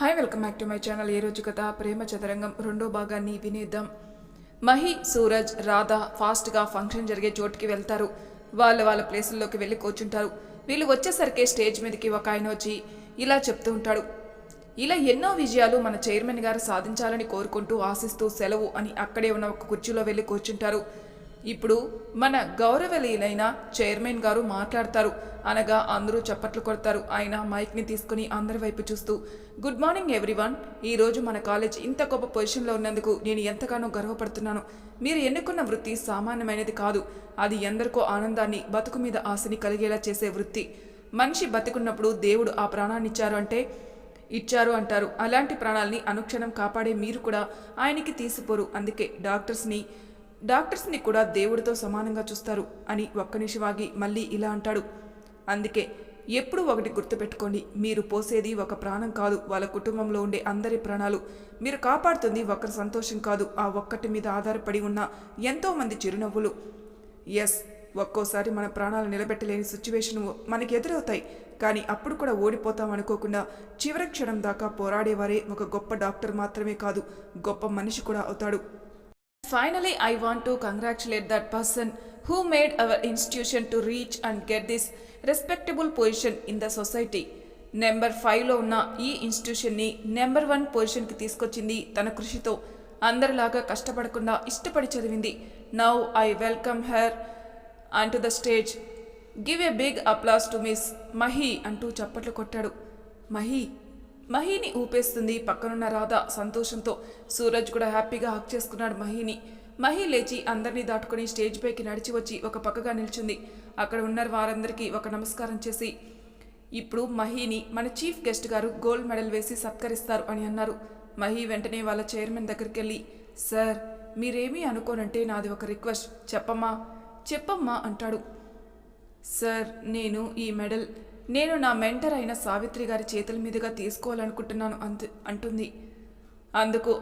Hi welcome back to my channel ఏ రోజు కథ ప్రేమ చదరంగం రెండో భాగాన్ని వినేద్దాం. మహి సూరజ్ రాధ ఫాస్ట్గా ఫంక్షన్ జరిగే చోటుకి వెళ్తారు. వాళ్ళ వాళ్ళ ప్లేసుల్లోకి వెళ్ళి కూర్చుంటారు. వీళ్ళు వచ్చేసరికి స్టేజ్ మీదకి ఒక ఆయన వచ్చి ఇలా చెప్తూ ఉంటాడు. ఇలా ఎన్నో విజయాలు మన చైర్మన్ గారు సాధించాలని కోరుకుంటూ ఆశిస్తూ సెలవు అని అక్కడే ఉన్న ఒక కుర్చీలో వెళ్ళి కూర్చుంటారు. ఇప్పుడు మన గౌరవలీలైన చైర్మన్ గారు మాట్లాడతారు. అనగా అందరూ చప్పట్లు కొడతారు. ఆయన మైక్ని తీసుకుని అందరి వైపు చూస్తూ గుడ్ మార్నింగ్ ఎవ్రీవన్. ఈరోజు మన కాలేజ్ ఇంత గొప్ప పొజిషన్లో ఉన్నందుకు నేను ఎంతగానో గర్వపడుతున్నాను. మీరు ఎన్నుకున్న వృత్తి సామాన్యమైనది కాదు. అది ఎందరికో ఆనందాన్ని బతుకు మీద ఆశని కలిగేలా చేసే వృత్తి. మనిషి బతికున్నప్పుడు దేవుడు ఆ ప్రాణాన్ని ఇచ్చారు అంటే ఇచ్చారు అంటారు. అలాంటి ప్రాణాల్ని అనుక్షణం కాపాడే మీరు కూడా ఆయనకి తీసిపోరు. అందుకే డాక్టర్స్ని డాక్టర్స్ని కూడా దేవుడితో సమానంగా చూస్తారు అని ఒక్క నిషివాగి మళ్ళీ ఇలా అంటాడు. అందుకే ఎప్పుడు ఒకటి గుర్తుపెట్టుకోండి మీరు పోసేది ఒక ప్రాణం కాదు వాళ్ళ కుటుంబంలో ఉండే అందరి ప్రాణాలు. మీరు కాపాడుతుంది ఒకరి సంతోషం కాదు ఆ ఒక్కటి మీద ఆధారపడి ఉన్న ఎంతోమంది చిరునవ్వులు. ఎస్ ఒక్కోసారి మన ప్రాణాలు నిలబెట్టలేని సిచ్యువేషన్ మనకి ఎదురవుతాయి కానీ అప్పుడు కూడా ఓడిపోతాం అనుకోకుండా చివరి క్షణం దాకా పోరాడేవారే ఒక గొప్ప డాక్టర్ మాత్రమే కాదు గొప్ప మనిషి కూడా అవుతాడు. Finally I want to congratulate that person who made our institution to reach and get this respectable position in the society number ఫైవ్లో ఉన్న ఈ ఇన్స్టిట్యూషన్ని నెంబర్ వన్ పొజిషన్కి తీసుకొచ్చింది తన కృషితో. అందరిలాగా కష్టపడకుండా ఇష్టపడి చదివింది. Now I welcome her on to the stage give a big applause to miss Mahi అంటూ చప్పట్లు కొట్టాడు. మహి మహీని ఊపేస్తుంది. పక్కనున్న రాధ సంతోషంతో సూరజ్ కూడా హ్యాపీగా హక్ చేసుకున్నాడు మహీని. మహి లేచి అందరినీ దాటుకుని స్టేజ్ పైకి నడిచి వచ్చి ఒక పక్కగా నిల్చుంది. అక్కడ ఉన్న వారందరికీ ఒక నమస్కారం చేసి ఇప్పుడు మహీని మన చీఫ్ గెస్ట్ గారు గోల్డ్ మెడల్ వేసి సత్కరిస్తారు అని అన్నారు. మహి వెంటనే వాళ్ళ చైర్మన్ దగ్గరికి వెళ్ళి సార్ మీరేమీ అనుకోనంటే నాది ఒక రిక్వెస్ట్. చెప్పమ్మా చెప్పమ్మా అంటాడు. సార్ నేను ఈ మెడల్ నేను నా మెంటర్ అయిన సావిత్రి గారి చేతుల మీదుగా తీసుకోవాలనుకుంటున్నాను అంత అంటుంది. అందుకు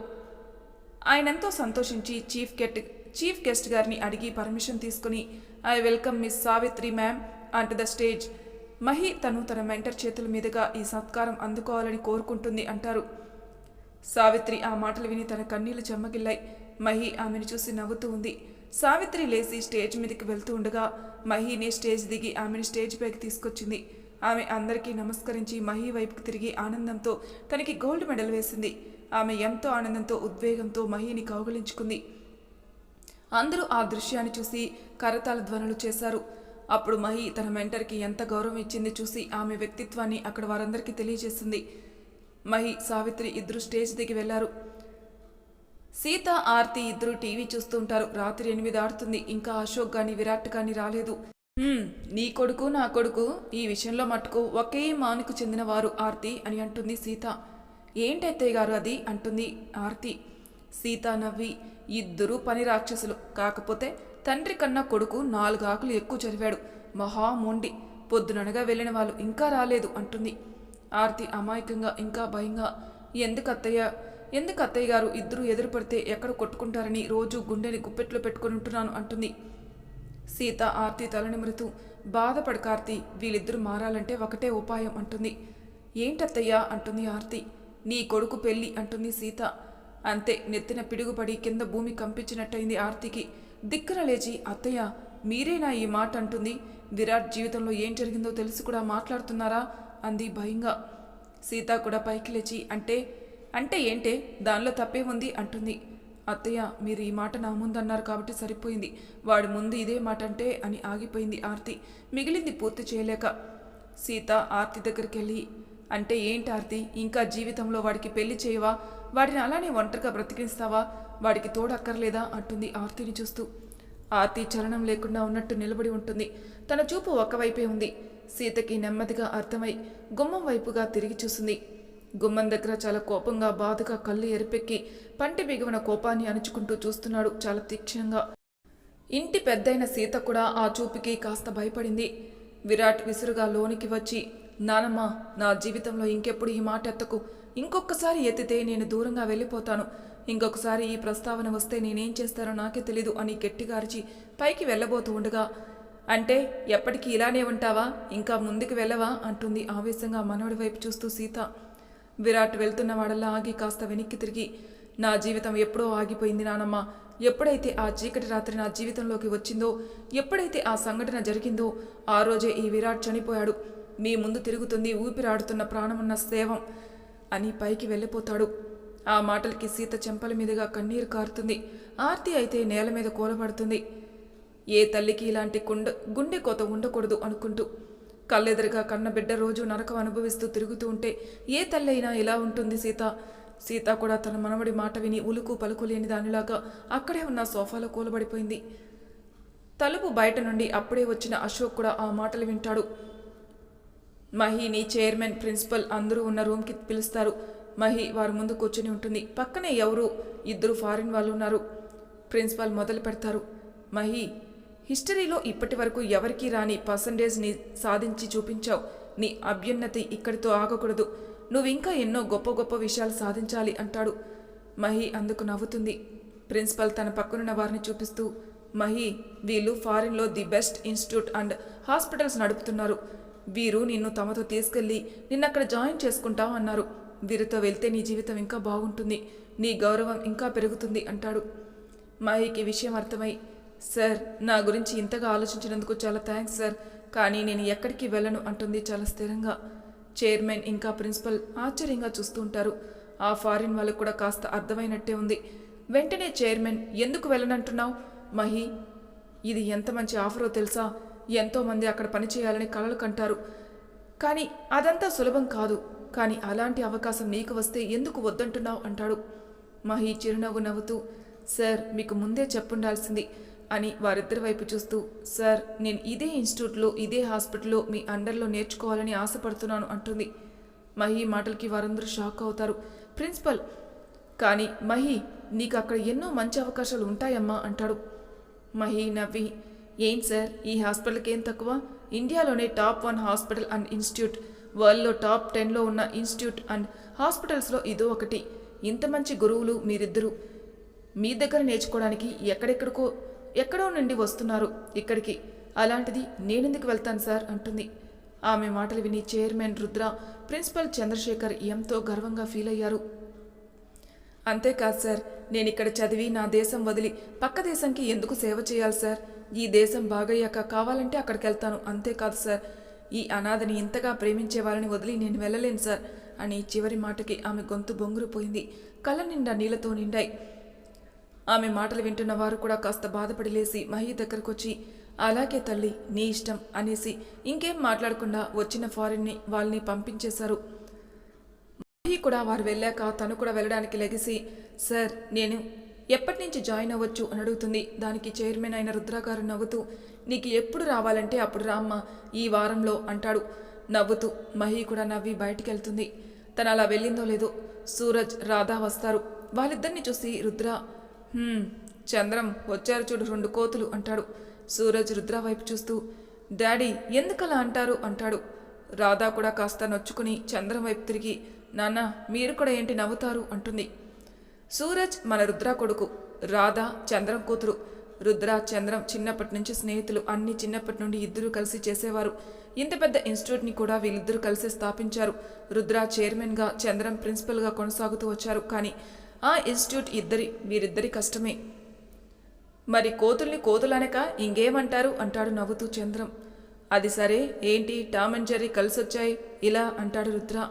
ఆయనంతో సంతోషించి చీఫ్ గెట్ చీఫ్ గెస్ట్ గారిని అడిగి పర్మిషన్ తీసుకుని I welcome miss Savitri ma'am onto the stage. Mahi తను తన మెంటర్ చేతుల మీదుగా ఈ సత్కారం అందుకోవాలని కోరుకుంటుంది అంటారు. సావిత్రి ఆ మాటలు విని తన కన్నీళ్ళు చెమ్మగిల్లాయి. మహి ఆమెను చూసి నవ్వుతూ ఉంది. సావిత్రి లేచి స్టేజ్ మీదకి వెళ్తూ ఉండగా మహిని స్టేజ్ దిగి ఆమెను స్టేజ్ పైకి తీసుకొచ్చింది. ఆమె అందరికీ నమస్కరించి మహి వైపుకు తిరిగి ఆనందంతో తనకి గోల్డ్ మెడల్ వేసింది. ఆమె ఎంతో ఆనందంతో ఉద్వేగంతో మహిని కౌగలించుకుంది. అందరూ ఆ దృశ్యాన్ని చూసి కరతాల ధ్వనులు చేశారు. అప్పుడు మహి తన మెంటర్కి ఎంత గౌరవం ఇచ్చింది చూసి ఆమె వ్యక్తిత్వాన్ని అక్కడ వారందరికీ తెలియజేసింది. మహి సావిత్రి ఇద్దరు స్టేజ్ దిగి వెళ్ళారు. సీత ఆర్తి ఇద్దరు టీవీ చూస్తుంటారు రాత్రి ఎనిమిది ఆడుతుంది. ఇంకా అశోక్ గాని విరాట్ కానీ రాలేదు. నీ కొడుకు నా కొడుకు ఈ విషయంలో మటుకు ఒకే మానుకు చెందినవారు ఆర్తి అని అంటుంది సీత. ఏంటైతే గారు అది? అంటుంది ఆర్తి. సీత నవ్వి ఇద్దరు పని రాక్షసులు. కాకపోతే తండ్రి కన్నా కొడుకు నాలుగు ఆకులు ఎక్కువ చదివాడు. మహామొండి పొద్దుననగా వెళ్ళిన వాళ్ళు ఇంకా రాలేదు అంటుంది. ఆర్తి అమాయకంగా ఇంకా భయంగా ఎందుకు అత్తయ్య? ఎందుకు అత్తయ్య గారు ఇద్దరు ఎదురు పడితే ఎక్కడ కొట్టుకుంటారని రోజు గుండెని గుప్పెట్లో పెట్టుకుని ఉంటున్నాను అంటుంది. సీత ఆర్తి తలనిమురుతూ బాధపడు కార్తి వీళ్ళిద్దరూ మారాలంటే ఒకటే ఉపాయం అంటుంది. ఏంటత్తయ్యా? అంటుంది ఆర్తి. నీ కొడుకు పెళ్ళి అంటుంది సీత. అంతే నెత్తిన పిడుగుపడి కింద భూమి కంపించినట్టయింది ఆర్తికి. దిక్కున లేచి అత్తయ్య మీరేనా ఈ మాట అంటుంది. విరాట్ జీవితంలో ఏం జరిగిందో తెలిసి కూడా మాట్లాడుతున్నారా? అంది భయంగా. సీత కూడా పైకి లేచి అంటే అంటే ఏంటే? దానిలో తప్పే ఉంది అంటుంది. అత్తయ్య మీరు ఈ మాట నా ముందు అన్నారు కాబట్టి సరిపోయింది. వాడి ముందు ఇదే మాట అంటే అని ఆగిపోయింది ఆర్తి. మిగిలింది పూర్తి చేయలేక సీత ఆర్తి దగ్గరికి వెళ్ళి అంటే ఏంటి ఆర్తి ఇంకా జీవితంలో వాడికి పెళ్ళి చేయవా? వాడిని అలానే ఒంటరిగా బ్రతికిస్తావా? వాడికి తోడక్కర్లేదా? అంటుంది ఆర్తిని చూస్తూ. ఆర్తి చలనం లేకుండా ఉన్నట్టు నిలబడి ఉంటుంది. తన చూపు ఒక్కవైపే ఉంది. సీతకి నెమ్మదిగా అర్థమై గుమ్మం వైపుగా తిరిగి చూసింది. గుమ్మం దగ్గర చాలా కోపంగా బాధగా కళ్ళు ఎరిపెక్కి పంటి బిగువన కోపాన్ని అణుచుకుంటూ చూస్తున్నాడు చాలా తీక్షణంగా. ఇంటి పెద్దయిన సీత కూడా ఆ చూపుకి కాస్త భయపడింది. విరాట్ విసురుగా లోనికి వచ్చి నానమ్మ నా జీవితంలో ఇంకెప్పుడు ఈ మాట ఎత్తకు. ఇంకొకసారి ఎత్తితే నేను దూరంగా వెళ్ళిపోతాను. ఇంకొకసారి ఈ ప్రస్తావన వస్తే నేనేం చేస్తానో నాకే తెలీదు అని గట్టిగా అరిచి పైకి వెళ్ళబోతూ ఉండగా అంటే ఎప్పటికీ ఇలానే ఉంటావా? ఇంకా ముందుకు వెళ్ళవా? అంటుంది ఆవేశంగా మనవడి వైపు చూస్తూ సీత. విరాట్ వెళ్తున్న వాడల్లా ఆగి కాస్త వెనక్కి తిరిగి నా జీవితం ఎప్పుడో ఆగిపోయింది నానమ్మ. ఎప్పుడైతే ఆ చీకటి రాత్రి నా జీవితంలోకి వచ్చిందో ఎప్పుడైతే ఆ సంఘటన జరిగిందో ఆ రోజే ఈ విరాట్ చనిపోయాడు. మీ ముందు తిరుగుతుంది ఊపిరాడుతున్న ప్రాణమున్న సేవం అని పైకి వెళ్ళిపోతాడు. ఆ మాటలకి సీత చెంపల మీదుగా కన్నీరు కారుతుంది. ఆర్తి అయితే నేల మీద కూలబడుతుంది. ఏ తల్లికి ఇలాంటి కుండ గుండె కోత ఉండకూడదు అనుకుంటూ కళ్ళెదురుగా కన్నబిడ్డ రోజు నరకం అనుభవిస్తూ తిరుగుతూ ఉంటే ఏ తల్లైనా ఇలా ఉంటుంది సీత? సీత కూడా తన మనవడి మాట విని ఉలుకు పలుకు లేని దానిలాగా అక్కడే ఉన్న సోఫాలో కూలబడిపోయింది. తలుపు బయట నుండి అప్పుడే వచ్చిన అశోక్ కూడా ఆ మాటలు వింటాడు. మహిని చైర్మన్ ప్రిన్సిపల్ అందరూ ఉన్న రూమ్కి పిలుస్తారు. మహి వారి ముందు కూర్చుని ఉంటుంది. పక్కనే ఎవరు? ఇద్దరు ఫారిన్ వాళ్ళు ఉన్నారు. ప్రిన్సిపాల్ మొదలు పెడతారు. మహి హిస్టరీలో ఇప్పటి వరకు ఎవరికీ రాని పర్సంటేజ్ని సాధించి చూపించావు. నీ అభ్యున్నతి ఇక్కడితో ఆగకూడదు. నువ్వు ఇంకా ఎన్నో గొప్ప గొప్ప విషయాలు సాధించాలి అంటాడు. మహి అందుకు నవ్వుతుంది. ప్రిన్సిపల్ తన పక్కనున్న వారిని చూపిస్తూ మహి వీళ్ళు ఫారిన్లో the best institute and hospitals నడుపుతున్నారు. వీరు నిన్ను తమతో తీసుకెళ్ళి నిన్నక్కడ జాయిన్ చేసుకుంటాం అన్నారు. వీరితో వెళ్తే నీ జీవితం ఇంకా బాగుంటుంది. నీ గౌరవం ఇంకా పెరుగుతుంది అంటాడు. మహికి విషయం అర్థమై సార్ నా గురించి ఇంతగా ఆలోచించినందుకు చాలా థ్యాంక్స్ సార్ కానీ నేను ఎక్కడికి వెళ్ళను అంటుంది చాలా స్థిరంగా. చైర్మన్ ఇంకా ప్రిన్సిపల్ ఆశ్చర్యంగా చూస్తూ ఉంటారు. ఆ ఫారిన్ వాళ్ళకు కూడా కాస్త అర్థమైనట్టే ఉంది. వెంటనే చైర్మన్ ఎందుకు వెళ్ళనంటున్నావు? మహి ఇది ఎంత మంచి ఆఫరో తెలుసా? ఎంతోమంది అక్కడ పనిచేయాలని కలలు కంటారు. కానీ అదంతా సులభం కాదు. కానీ అలాంటి అవకాశం నీకు వస్తే ఎందుకు వద్దంటున్నావు? అంటాడు. మహి చిరునవ్వు నవ్వుతూ సార్ మీకు ముందే చెప్పుండాల్సింది. అని వారిద్దరి వైపు చూస్తూ సార్ నేను ఇదే ఇన్స్టిట్యూట్లో ఇదే హాస్పిటల్లో మీ అండర్లో నేర్చుకోవాలని ఆశపడుతున్నాను అంటుంది. మహి మాటలకి వారందరూ షాక్ అవుతారు. ప్రిన్సిపల్ కానీ మహి నీకు అక్కడ ఎన్నో మంచి అవకాశాలు ఉంటాయమ్మా అంటాడు. మహి నవ్వి ఏం సార్ ఈ హాస్పిటల్కి ఏం తక్కువ? ఇండియాలోనే top one hospital and institute వరల్డ్లో టాప్ టెన్లో ఉన్న ఇన్స్టిట్యూట్ అండ్ హాస్పిటల్స్లో ఇదో ఒకటి. ఇంత మంచి గురువులు మీరిద్దరూ. మీ దగ్గర నేర్చుకోవడానికి ఎక్కడెక్కడికో ఎక్కడో నుండి వస్తున్నారు. ఇక్కడికి. అలాంటిది నేనెందుకు వెళ్తాను సార్? అంటుంది. ఆమె మాటలు విని చైర్మన్ రుద్ర ప్రిన్సిపల్ చంద్రశేఖర్ ఎంతో గర్వంగా ఫీల్ అయ్యారు. అంతేకాదు సార్ నేను ఇక్కడ చదివి నా దేశం వదిలి పక్క దేశంకి ఎందుకు సేవ చేయాలి సార్? ఈ దేశం బాగయ్యాక కావాలంటే అక్కడికి వెళ్తాను. అంతేకాదు సార్ ఈ అనాథని ఇంతగా ప్రేమించే వాళ్ళని వదిలి నేను వెళ్ళలేను సార్ అని చివరి మాటకి ఆమె గొంతు బొంగురుపోయింది. కళ్ళ నిండా నీళ్ళతో నిండాయి. ఆమె మాటలు వింటున్న వారు కూడా కాస్త బాధపడి లేసి మహి దగ్గరకు వచ్చి అలాగే తల్లి నీ ఇష్టం అనేసి ఇంకేం మాట్లాడకుండా వచ్చిన ఫారిన్ని వాళ్ళని పంపించేశారు. మహి కూడా వారు వెళ్ళాక తను కూడా వెళ్ళడానికి లెగిసి సార్ నేను ఎప్పటి నుంచి జాయిన్ అవ్వచ్చు? అని అడుగుతుంది. దానికి చైర్మన్ అయిన రుద్రాగారు నవ్వుతూ నీకు ఎప్పుడు రావాలంటే అప్పుడు రామ్మా ఈ వారంలో అంటాడు. నవ్వుతూ మహి కూడా నవ్వి బయటికి వెళ్తుంది తను అలా వెళ్ళిందో లేదో సూరజ్ రాధా వస్తారు. వాళ్ళిద్దరిని చూసి రుద్ర చంద్రం వచ్చారు చూడు రెండు కోతులు అంటాడు. సూరజ్ రుద్ర వైపు చూస్తూ డాడీ ఎందుకలా అంటారు అంటాడు. రాధా కూడా కాస్త నొచ్చుకుని చంద్రం వైపు తిరిగి నాన్న మీరు కూడా ఏంటి నవ్వుతారు అంటుంది. సూరజ్ మన రుద్ర కొడుకు రాధ చంద్రం కూతురు. రుద్ర చంద్రం చిన్నప్పటి నుంచి స్నేహితులు అన్ని చిన్నప్పటి నుండి ఇద్దరూ కలిసి చేసేవారు. ఇంత పెద్ద ఇన్స్టిట్యూట్ని కూడా వీళ్ళిద్దరూ కలిసి స్థాపించారు. రుద్ర చైర్మన్గా చంద్రం ప్రిన్సిపల్గా కొనసాగుతూ వచ్చారు. కానీ ఆ ఇన్స్టిట్యూట్ ఇద్దరి మీరిద్దరి కష్టమే. మరి కోతుల్ని కోతులనక ఇంకేమంటారు అంటాడు నవ్వుతూ చంద్రం. అది సరే ఏంటి టామ్ అండ్ జెర్రీ కలిసొచ్చాయి? ఇలా అంటాడు రుద్ర.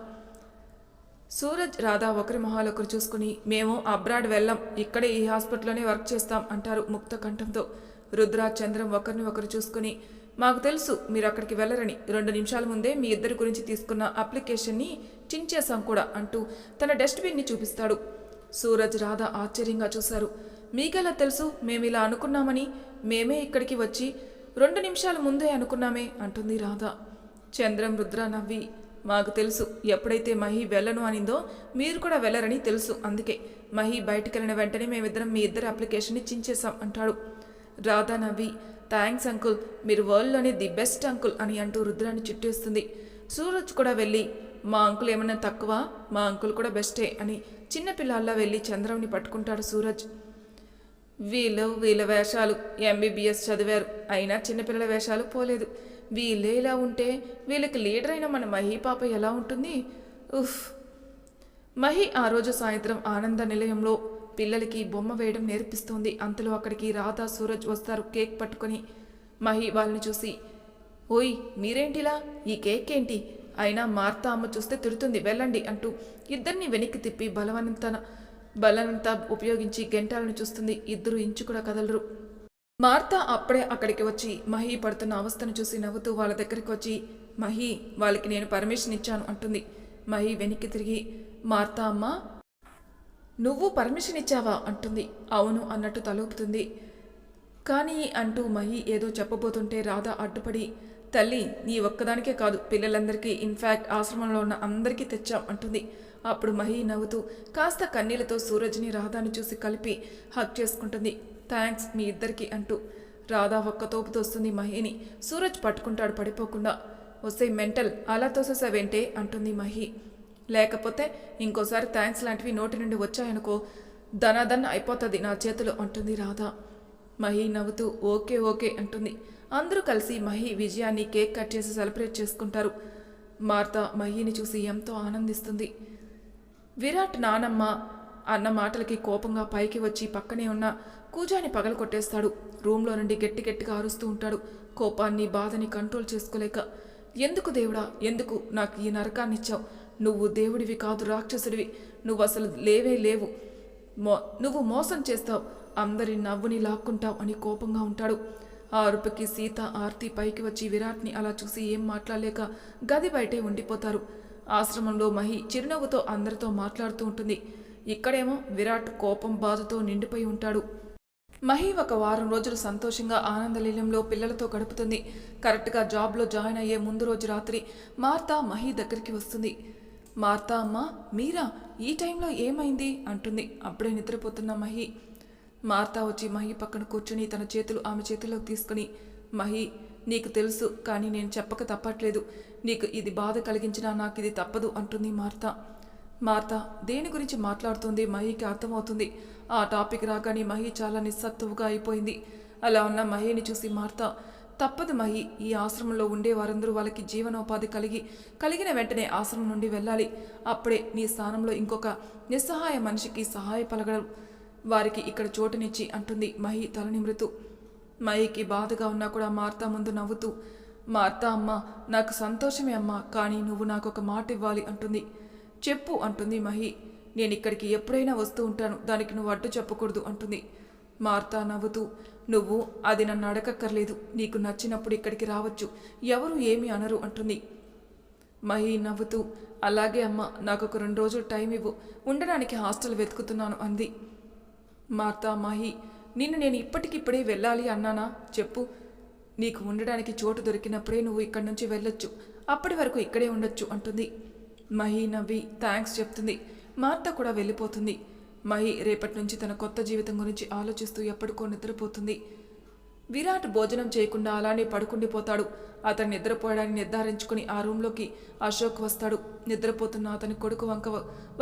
సూరజ్ రాధా ఒకరి మొహాలు ఒకరు చూసుకుని మేము అబ్రాడ్ వెళ్ళాం ఇక్కడే ఈ హాస్పిటల్లోనే వర్క్ చేస్తాం అంటారు ముక్త కంఠంతో. రుద్ర చంద్రం ఒకరిని ఒకరు చూసుకుని మాకు తెలుసు మీరు అక్కడికి వెళ్ళరని. రెండు నిమిషాల ముందే మీ ఇద్దరి గురించి తీసుకున్న అప్లికేషన్ని చించేశాం కూడా అంటూ తన డస్ట్బిన్ని చూపిస్తాడు. సూరజ్ రాధ ఆశ్చర్యంగా చూశారు. మీకెలా తెలుసు? మేము ఇలా అనుకున్నామని మేమే ఇక్కడికి వచ్చి రెండు నిమిషాల ముందే అనుకున్నామే అంటుంది రాధ. చంద్రం రుద్ర నవ్వి మాకు తెలుసు ఎప్పుడైతే మహి వెళ్ళను అనిందో మీరు కూడా వెళ్ళరని తెలుసు అందుకే. మహి బయటికి వెళ్ళిన వెంటనే మేమిద్దరం మీ ఇద్దరు అప్లికేషన్ని చించేశాం అంటాడు. రాధా నవ్వి థ్యాంక్స్ అంకుల్ మీరు వరల్డ్లోనే ది బెస్ట్ అంకుల్ అని అంటూ రుద్రాన్ని చుట్టేస్తుంది. సూరజ్ కూడా వెళ్ళి మా అంకుల్ ఏమైనా తక్కువ? మా అంకుల్ కూడా బెస్టే అని చిన్నపిల్లల్లా వెళ్ళి చంద్రంని పట్టుకుంటాడు సూరజ్. వీళ్ళు వీళ్ళ వేషాలు ఎంబీబీఎస్ చదివారు. అయినా చిన్నపిల్లల వేషాలు పోలేదు. వీళ్ళే ఇలా ఉంటే వీళ్ళకి లీడర్ అయిన మన మహీ పాప ఎలా ఉంటుంది? ఉఫ్. మహి ఆ రోజు సాయంత్రం ఆనంద నిలయంలో పిల్లలకి బొమ్మ వేయడం నేర్పిస్తోంది. అంతలో అక్కడికి రాధా సూరజ్ వస్తారు కేక్ పట్టుకొని. మహి వాళ్ళని చూసి ఓయ్ మీరేంటిలా? ఈ కేక్ ఏంటి? అయినా మార్తా అమ్మ చూస్తే తిడుతుంది వెళ్ళండి అంటూ ఇద్దరిని వెనక్కి తిప్పి బలవంతన బలవంతా ఉపయోగించి గెంటాలను చూస్తుంది. ఇద్దరు ఇంచు కూడా కదలరు. మార్తా అప్పుడే అక్కడికి వచ్చి మహి పడుతున్న అవస్థను చూసి నవ్వుతూ వాళ్ళ దగ్గరికి వచ్చి మహి వాళ్ళకి నేను పర్మిషన్ ఇచ్చాను అంటుంది. మహి వెనక్కి తిరిగి మార్తా అమ్మ నువ్వు పర్మిషన్ ఇచ్చావా? అంటుంది. అవును అన్నట్టు తలూపుతుంది. కానీ అంటూ మహి ఏదో చెప్పబోతుంటే రాధ అడ్డుపడి తల్లి నీ ఒక్కదానికే కాదు పిల్లలందరికీ ఇన్ఫ్యాక్ట్ ఆశ్రమంలో ఉన్న అందరికీ తెచ్చాం అంటుంది. అప్పుడు మహి నవ్వుతూ కాస్త కన్నీళ్ళతో సూరజ్ని రాధాని చూసి కలిపి హక్ చేసుకుంటుంది. థ్యాంక్స్ మీ ఇద్దరికి అంటూ. రాధా ఒక్క తోపు తోస్తుంది మహిని. సూరజ్ పట్టుకుంటాడు పడిపోకుండా. వస్తే మెంటల్ అలా తోసేసావేంటే? అంటుంది మహి. లేకపోతే ఇంకోసారి థ్యాంక్స్ లాంటివి నోటి నుండి వచ్చాయనుకో దనాదన్ అయిపోతుంది నా చేతిలో అంటుంది రాధా. మహి నవ్వుతూ ఓకే ఓకే అంటుంది. అందరూ కలిసి మహి విజయాన్ని కేక్ కట్ చేసి సెలబ్రేట్ చేసుకుంటారు. మార్త మహిని చూసి ఎంతో ఆనందిస్తుంది. విరాట్ నానమ్మ అన్న మాటలకి కోపంగా పైకి వచ్చి పక్కనే ఉన్న కూజాని పగల కొట్టేస్తాడు రూమ్లో నుండి గట్టి గట్టిగా అరుస్తూ ఉంటాడు. కోపాన్ని బాధని కంట్రోల్ చేసుకోలేక ఎందుకు దేవుడా? ఎందుకు? నాకు ఈ నరకాన్ని ఇచ్చావు. నువ్వు దేవుడివి కాదు రాక్షసుడివి. నువ్వు అసలు లేవే లేవు. మో నువ్వు మోసం చేస్తావు. అందరి నవ్వుని లాక్కుంటావు అని కోపంగా ఉంటాడు. ఆ అరుపుకి సీత ఆర్తి పైకి వచ్చి విరాట్ని అలా చూసి ఏం మాట్లాడలేక గది బయటే ఉండిపోతారు. ఆశ్రమంలో మహి చిరునవ్వుతో అందరితో మాట్లాడుతూ ఉంటుంది. ఇక్కడేమో విరాట్ కోపం బాధతో నిండిపోయి ఉంటాడు. మహి ఒక వారం రోజులు సంతోషంగా ఆనందలీలంలో పిల్లలతో గడుపుతుంది. కరెక్ట్గా జాబ్లో జాయిన్ అయ్యే ముందు రోజు రాత్రి మార్తా మహి దగ్గరికి వస్తుంది. మార్తా అమ్మ మీరా? ఈ టైంలో ఏమైంది? అంటుంది. అప్పుడే నిద్రపోతున్న మహి. మార్తా వచ్చి మహి పక్కన కూర్చుని తన చేతులు ఆమె చేతిలోకి తీసుకుని మహి నీకు తెలుసు కానీ నేను చెప్పక తప్పట్లేదు. నీకు ఇది బాధ కలిగించినా నాకు ఇది తప్పదు అంటుంది మార్తా. మార్తా దేని గురించి మాట్లాడుతుంది? మహికి అర్థమవుతుంది. ఆ టాపిక్ రాగానే మహి చాలా నిస్సత్తువుగా అయిపోయింది. అలా ఉన్న మహిని చూసి మార్తా తప్పదు మహి ఈ ఆశ్రమంలో ఉండే వారందరూ వాళ్ళకి జీవనోపాధి కలిగి కలిగిన వెంటనే ఆశ్రమం నుండి వెళ్ళాలి. అప్పుడే నీ స్థానంలో ఇంకొక నిస్సహాయ మనిషికి సహాయపలగడం వారికి ఇక్కడ చోటునిచ్చి అంటుంది మహి తలనిమృతు మహికి బాధగా ఉన్నా కూడా మార్తా ముందు నవ్వుతూ మార్తా అమ్మ నాకు సంతోషమే అమ్మా కానీ నువ్వు నాకు ఒక మాట ఇవ్వాలి అంటుంది. చెప్పు అంటుంది మహి నేను ఇక్కడికి ఎప్పుడైనా వస్తూ ఉంటాను దానికి నువ్వు అడ్డు చెప్పకూడదు అంటుంది. మార్తా నవ్వుతూ నువ్వు అది నన్ను అడగక్కర్లేదు నీకు నచ్చినప్పుడు ఇక్కడికి రావచ్చు ఎవరు ఏమీ అనరు అంటుంది. మహి నవ్వుతూ అలాగే అమ్మ నాకు ఒక రెండు రోజులు టైం ఇవ్వు ఉండడానికి హాస్టల్ వెతుకుతున్నాను అంది. మార్తా మహి నిన్ను నేను ఇప్పటికిప్పుడే వెళ్ళాలి అన్నానా? చెప్పు. నీకు ఉండడానికి చోటు దొరికినప్పుడే నువ్వు ఇక్కడి నుంచి వెళ్ళొచ్చు. అప్పటి వరకు ఇక్కడే ఉండొచ్చు అంటుంది. మహి నవ్వి థ్యాంక్స్ చెప్తుంది. మార్త కూడా వెళ్ళిపోతుంది. మహి రేపటి నుంచి తన కొత్త జీవితం గురించి ఆలోచిస్తూ ఎప్పటికో నిద్రపోతుంది. విరాట్ భోజనం చేయకుండా అలానే పడుకుండిపోతాడు అతను నిద్రపోయడాన్ని నిర్ధారించుకుని ఆ రూంలోకి అశోక్ వస్తాడు. నిద్రపోతున్న అతని కొడుకు వంక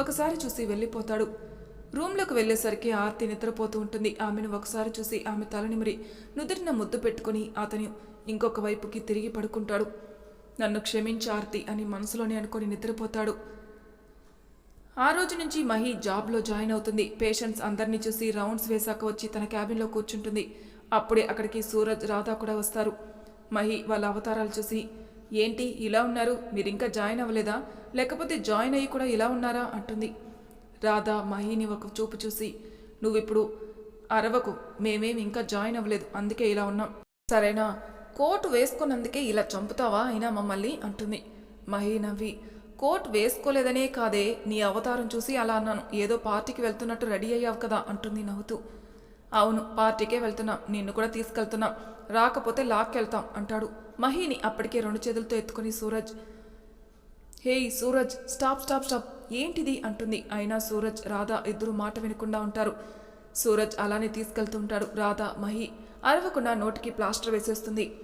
ఒకసారి చూసి వెళ్ళిపోతాడు. రూమ్లోకి వెళ్ళేసరికి ఆర్తి నిద్రపోతూ ఉంటుంది. ఆమెను ఒకసారి చూసి ఆమె తలనిమిరి నుదిరిన ముద్దు పెట్టుకుని అతను ఇంకొక వైపుకి తిరిగి పడుకుంటాడు. నన్ను క్షమించి ఆర్తి అని మనసులోనే అనుకొని నిద్రపోతాడు. ఆ రోజు నుంచి మహి జాబ్లో జాయిన్ అవుతుంది. పేషెంట్స్ అందరినీ చూసి రౌండ్స్ వేశాక వచ్చి తన క్యాబిన్లో కూర్చుంటుంది. అప్పుడే అక్కడికి సూరజ్ రాధా కూడా వస్తారు. మహి వాళ్ళ అవతారాలు చూసి ఏంటి ఇలా ఉన్నారు? మీరు ఇంకా జాయిన్ అవ్వలేదా? లేకపోతే జాయిన్ అయ్యి కూడా ఇలా ఉన్నారా? అంటుంది. రాధా మహిని ఒక చూపు చూసి నువ్విప్పుడు అరవకు మేమేం ఇంకా జాయిన్ అవ్వలేదు అందుకే ఇలా ఉన్నాం. సరేనా? కోట్ వేసుకున్నందుకే ఇలా చంపుతావా అయినా మమ్మల్ని? అంటుంది. మహి నవ్వి కోట్ వేసుకోలేదనే కాదే నీ అవతారం చూసి అలా అన్నాను. ఏదో పార్టీకి వెళ్తున్నట్టు రెడీ అయ్యావు కదా? అంటుంది నవ్వుతూ. అవును పార్టీకే వెళ్తున్నాం నిన్ను కూడా తీసుకెళ్తున్నాం. రాకపోతే లాక్కెళ్తాం అంటాడు. మహిని అప్పటికే రెండు చేతులతో ఎత్తుకొని Suraj hey Suraj stop stop stop. ఏంటిది? అంటుంది. అయినా సూరజ్ రాధా ఇద్దరు మాట వినకుండా ఉంటారు. సూరజ్ అలానే తీసుకెళ్తుంటాడు రాధా మహి అరవకుండా నోటికి ప్లాస్టర్ వేసేస్తుంది.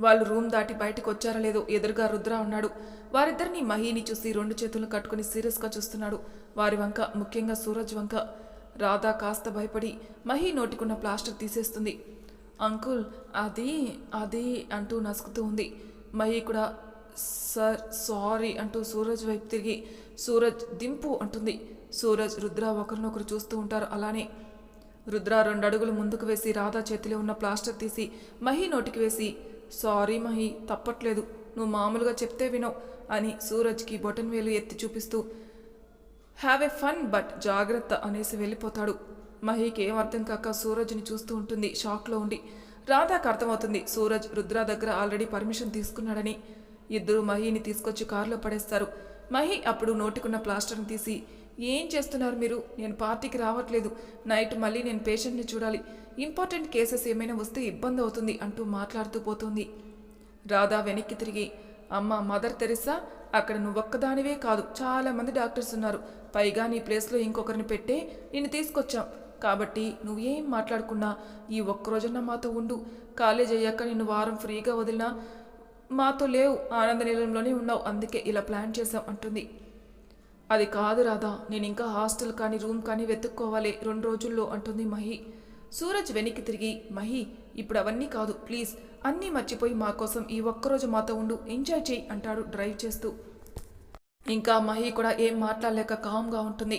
వాళ్ళు రూమ్ దాటి బయటకు వచ్చారా లేదో ఎదురుగా రుద్ర ఉన్నాడు. వారిద్దరిని మహిని చూసి రెండు చేతులను కట్టుకుని సీరియస్గా చూస్తున్నాడు. వారి వంక ముఖ్యంగా సూరజ్ వంక. రాధా కాస్త భయపడి మహి నోటికున్న ప్లాస్టర్ తీసేస్తుంది. అంకుల్ అది అది అంటూ నసుకుతూ ఉంది. మహి కూడా సార్ సారీ అంటూ సూరజ్ వైపు తిరిగి సూరజ్ దింపు అంటుంది. సూరజ్ రుద్ర ఒకరినొకరు చూస్తూ ఉంటారు అలానే. రుద్ర రెండు అడుగులు ముందుకు వేసి రాధా చేతిలో ఉన్న ప్లాస్టర్ తీసి మహి నోటికి వేసి సారీ మహి తప్పట్లేదు నువ్వు మామూలుగా చెప్తే వినవు అని సూరజ్కి బొటన్ వేలు ఎత్తి చూపిస్తూ హ్యావ్ ఎ ఫన్ బట్ జాగ్రత్త అనేసి వెళ్ళిపోతాడు. మహికి ఏం అర్థం కాక సూరజ్ని చూస్తూ ఉంటుంది షాక్లో ఉండి. రాధాకు అర్థమవుతుంది సూరజ్ రుద్ర దగ్గర ఆల్రెడీ పర్మిషన్ తీసుకున్నాడని. ఇద్దరు మహీని తీసుకొచ్చి కారులో పడేస్తారు. మహి అప్పుడు నోటికున్న ప్లాస్టర్ని తీసి ఏం చేస్తున్నారు మీరు? నేను పార్టీకి రావట్లేదు. నైట్ మళ్ళీ నేను పేషెంట్ని చూడాలి. ఇంపార్టెంట్ కేసెస్ ఏమైనా వస్తే ఇబ్బంది అవుతుంది అంటూ మాట్లాడుతూ పోతుంది. రాధా వెనక్కి తిరిగి అమ్మ మదర్ తెరిసా అక్కడ నువ్వొక్కదానివే కాదు. చాలామంది డాక్టర్స్ ఉన్నారు. పైగా నీ ప్లేస్లో ఇంకొకరిని పెట్టే నిన్ను తీసుకొచ్చాం. కాబట్టి నువ్వేం మాట్లాడుకున్నా? ఈ ఒక్కరోజన్నా మాతో ఉండు. కాలేజ్ అయ్యాక నిన్ను వారం ఫ్రీగా వదిలినా మాతో లేవు ఆనంద నిలయంలోనే ఉన్నావు అందుకే ఇలా ప్లాన్ చేసాం అంటుంది. అది కాదు రాధా నేను ఇంకా హాస్టల్ కానీ రూమ్ కానీ వెతుక్కోవాలి రెండు రోజుల్లో అంటుంది మహి. సూరజ్ వెనక్కి తిరిగి మహి ఇప్పుడు అవన్నీ కాదు ప్లీజ్ అన్నీ మర్చిపోయి మా కోసం ఈ ఒక్కరోజు మాతో ఉండు ఎంజాయ్ చేయి అంటాడు డ్రైవ్ చేస్తూ. ఇంకా మహి కూడా ఏం మాట్లాడలేక కామ్గా ఉంటుంది.